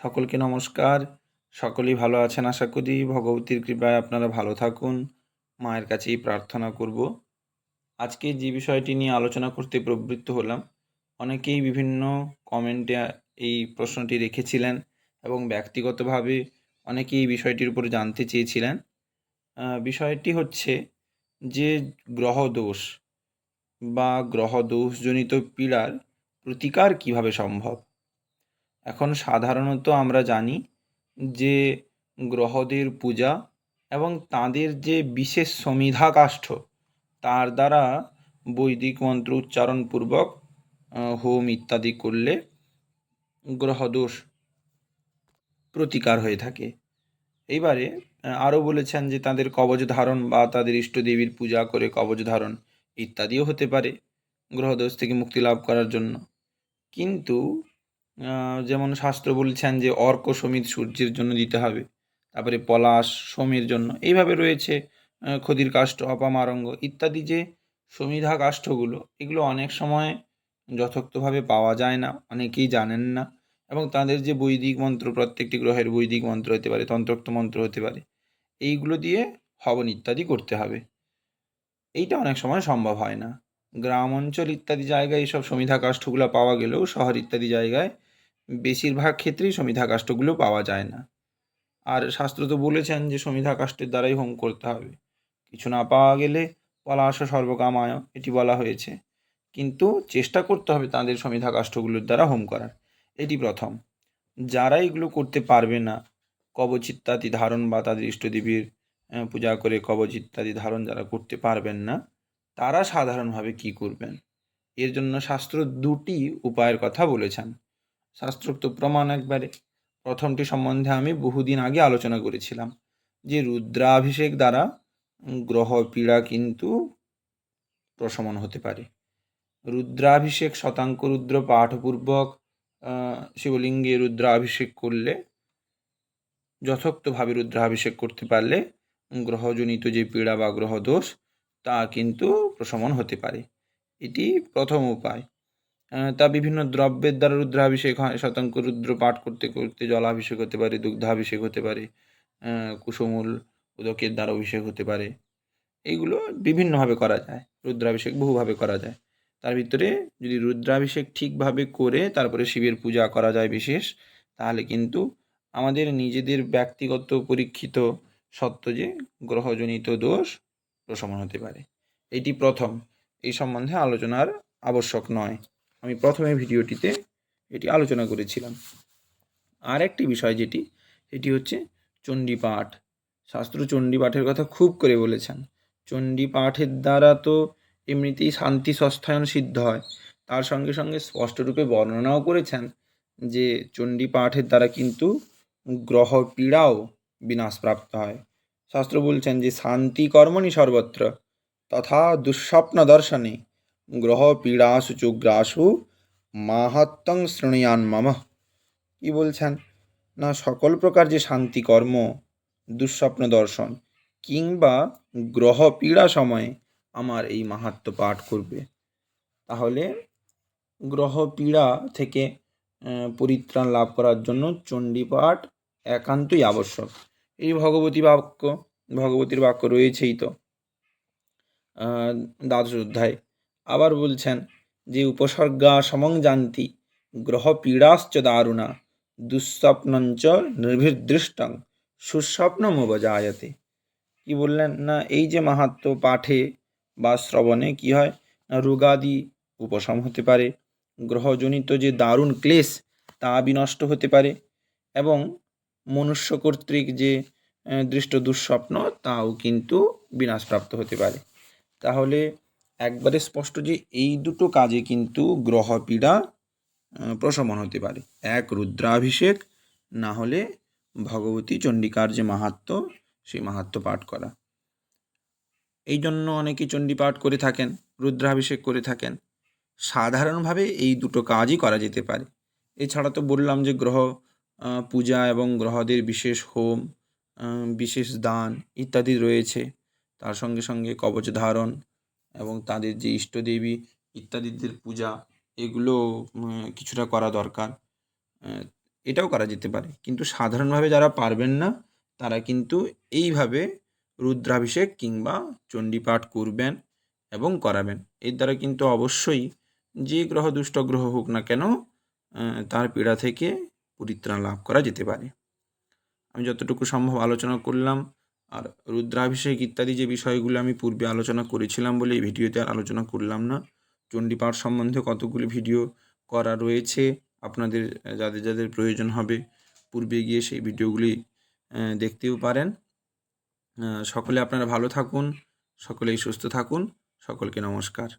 সকলকে নমস্কার। সকলেই ভালো আছেন আশা করি। ভগবতীর কৃপায় আপনারা ভালো থাকুন। মায়ের কাছেই প্রার্থনা করব। আজকে যে বিষয়টি নিয়ে আলোচনা করতে প্রবৃত্ত হলাম, অনেকেই বিভিন্ন কমেন্টে এই প্রশ্নটি রেখেছিলেন এবং ব্যক্তিগতভাবে অনেকেই এই বিষয়টির উপর জানতে চেয়েছিলেন। বিষয়টি হচ্ছে যে গ্রহ দোষ বা গ্রহ দোষজনিত পীড়ার প্রতিকার কীভাবে সম্ভব? এখন সাধারণত আমরা জানি যে গ্রহদের পূজা এবং তাদের যে বিশেষ সমিধা কাষ্ঠ তার দ্বারা বৈদিক মন্ত্র উচ্চারণপূর্বক হোম ইত্যাদি করলে গ্রহদোষ প্রতিকার হয়ে থাকে। এইবারে আরও বলেছেন যে তাদের কবচ ধারণ বা তাদের ইষ্টদেবীর পূজা করে কবচ ধারণ ইত্যাদিও হতে পারে, গ্রহদোষ থেকে মুক্তি লাভ করার জন্য। কিন্তু যেমন শাস্ত্র বলছেন যে অর্ক সমিত সূর্যের জন্য দিতে হবে, তারপরে পলাশ সোমের জন্য। এইভাবে রয়েছে ক্ষতির কাষ্ঠ অপামারঙ্গ ইত্যাদি যে সমিধা কাষ্ঠগুলো, এগুলো অনেক সময় যথার্থভাবে পাওয়া যায় না, অনেকেই জানেন না। এবং তাদের যে বৈদিক মন্ত্র, প্রত্যেকটি গ্রহের বৈদিক মন্ত্র হতে পারে, তন্ত্রোক্ত মন্ত্র হতে পারে, এইগুলো দিয়ে হবন ইত্যাদি করতে হবে। এইটা অনেক সময় সম্ভব হয় না। গ্রাম অঞ্চল ইত্যাদি জায়গায় এইসব সমিধা কাষ্ঠগুলো পাওয়া গেলেও শহর ইত্যাদি জায়গায় বেশিরভাগ ক্ষেত্রেই সমিধা কাষ্ঠগুলো পাওয়া যায় না। আর শাস্ত্র তো বলেছেন যে সমিধা কাষ্ঠের দ্বারাই হোম করতে হবে। কিছু না পাওয়া গেলে পলাশ সর্বকামায়, এটি বলা হয়েছে। কিন্তু চেষ্টা করতে হবে তাদের সমিধা কাষ্ঠগুলোর দ্বারা হোম করার। এটি প্রথম। যারা এগুলো করতে পারবে না কবচ ইত্যাদি ধারণ বা তাদের ইষ্টদেবীর পূজা করে কবচ ইত্যাদি ধারণ যারা করতে পারবেন না, তারা সাধারণভাবে কি করবেন? এর জন্য শাস্ত্র দুটি উপায়ের কথা বলেছেন। শাস্ত্রোক্ত প্রমাণ একবারে। প্রথমটি সম্বন্ধে আমি বহুদিন আগে আলোচনা করেছিলাম যে রুদ্রাভিষেক দ্বারা গ্রহ পীড়া কিন্তু প্রশমন হতে পারে। রুদ্রাভিষেক শতাঙ্ক রুদ্র পাঠপূর্বক শিবলিঙ্গে রুদ্রাভিষেক করলে, যথোক্তভাবে রুদ্রাভিষেক করতে পারলে গ্রহজনিত যে পীড়া বা গ্রহ দোষ, তা কিন্তু প্রশমন হতে পারে। এটি প্রথম উপায়। তা বিভিন্ন দ্রব্যের দ্বারা রুদ্রাভিষেক হয়। শতাঙ্ক রুদ্র পাঠ করতে করতে জলাভিষেক হতে পারে, দুগ্ধাভিষেক হতে পারে কুসুমূল উদকের দ্বারা অভিষেক হতে পারে। এইগুলো বিভিন্নভাবে করা যায়, রুদ্রাভিষেক বহুভাবে করা যায়। তার ভিতরে যদি রুদ্রাভিষেক ঠিকভাবে করে তারপরে শিবের পূজা করা যায় বিশেষ, তাহলে কিন্তু আমাদের নিজেদের ব্যক্তিগত পরীক্ষিত সত্য যে গ্রহজনিত দোষ প্রশমন হতে পারে। এটি প্রথম, এই সম্বন্ধে আলোচনার আবশ্যক নয়। আমি প্রথমে ভিডিওটিতে এটি আলোচনা করেছিলাম। আর একটি বিষয় যেটি, সেটি হচ্ছে চণ্ডী পাঠ। শাস্ত্র চণ্ডী পাঠের কথা খুব করে বলেছেন। চণ্ডী পাঠের দ্বারা তো এমনিতেই শান্তি সস্থায়ন সিদ্ধ হয়। তার সঙ্গে সঙ্গে স্পষ্টরূপে বর্ণনাও করেছেন যে চণ্ডী পাঠের দ্বারা কিন্তু গ্রহ পীড়াও বিনাশপ্রাপ্ত হয়। শাস্ত্র বলছেন যে শান্তি কর্মণি সর্বত্র, তথা দুঃস্বপ্ন দর্শনে গ্রহ পীড়াসু চুগ্রাসু মাহাত্মং শ্রেণীয়ান মম কি বলছেন? না, সকল প্রকার যে শান্তি, কর্ম, দুঃস্বপ্ন, দর্শন, কিংবা গ্রহ পীড়া সময়ে আমার এই মাহাত্ম্য পাঠ করবে। তাহলে গ্রহ পীড়া থেকে পরিত্রাণ লাভ করার জন্য চণ্ডী পাঠ একান্তই আবশ্যক। এই ভগবতী বাক্য, ভগবতীর বাক্য রয়েছেই তো। দ্বাদশ অধ্যায়। আবার বলছেন যে উপসর্গা সমং জানতি, গ্রহ পীড়াশ্চ দারুণা, দুঃস্বপ্নঞ্চ নির্ভিদৃষ্টং সুস্বপ্নমবজায়তে কি বললেন? না, এই যে মাহাত্ম পাঠে বা শ্রবণে কি হয়? না, রোগাদি উপশম হতে পারে, গ্রহজনিত যে দারুণ ক্লেশ, তা বিনষ্ট হতে পারে, এবং মনুষ্য কর্তৃক যে দৃষ্ট দুঃস্বপ্ন, তাও কিন্তু বিনাশপ্রাপ্ত হতে পারে। তাহলে একবারে স্পষ্ট যে এই দুটো কাজে কিন্তু গ্রহ পীড়া প্রশমন হতে পারে। এক রুদ্রাভিষেক, না হলে ভগবতী চণ্ডিকার যে মাহাত্ম, সেই মাহাত্ম পাঠ করা। এই জন্য অনেকে চণ্ডী পাঠ করে থাকেন, রুদ্রাভিষেক করে থাকেন। সাধারণভাবে এই দুটো কাজই করা যেতে পারে। এছাড়া তো বললাম যে গ্রহ পূজা এবং গ্রহদের বিশেষ হোম বিশেষ দান ইত্যাদি রয়েছে। তার সঙ্গে সঙ্গে কবচ ধারণ এবং তাদের যে ইষ্টদেবী ইত্যাদিদের পূজা, এগুলো কিছুটা করা দরকার। এটাও করা যেতে পারে। কিন্তু সাধারণভাবে যারা পারবেন না, তারা কিন্তু এইভাবে রুদ্রাভিষেক কিংবা চণ্ডীপাঠ করবেন এবং করাবেন। এর দ্বারা কিন্তু অবশ্যই যে গ্রহ, দুষ্ট গ্রহ হোক না কেন তার পীড়া থেকে পরিত্রাণ লাভ করা যেতে পারে। আমি যতটুকু সম্ভব আলোচনা করলাম। আর রুদ্রাভিষেক ইত্যাদি যে বিষয়গুলো আমি পূর্বে আলোচনা করেছিলাম বলে এই ভিডিওতে আর আলোচনা করলাম না। চণ্ডীপাঠ সম্বন্ধে কতগুলি ভিডিও করা রয়েছে, আপনাদের, যাদের যাদের প্রয়োজন হবে, পূর্বে গিয়ে সেই ভিডিওগুলি দেখতেও পারেন। সকলে আপনারা ভালো থাকুন, সকলেই সুস্থ থাকুন, সকলকে নমস্কার।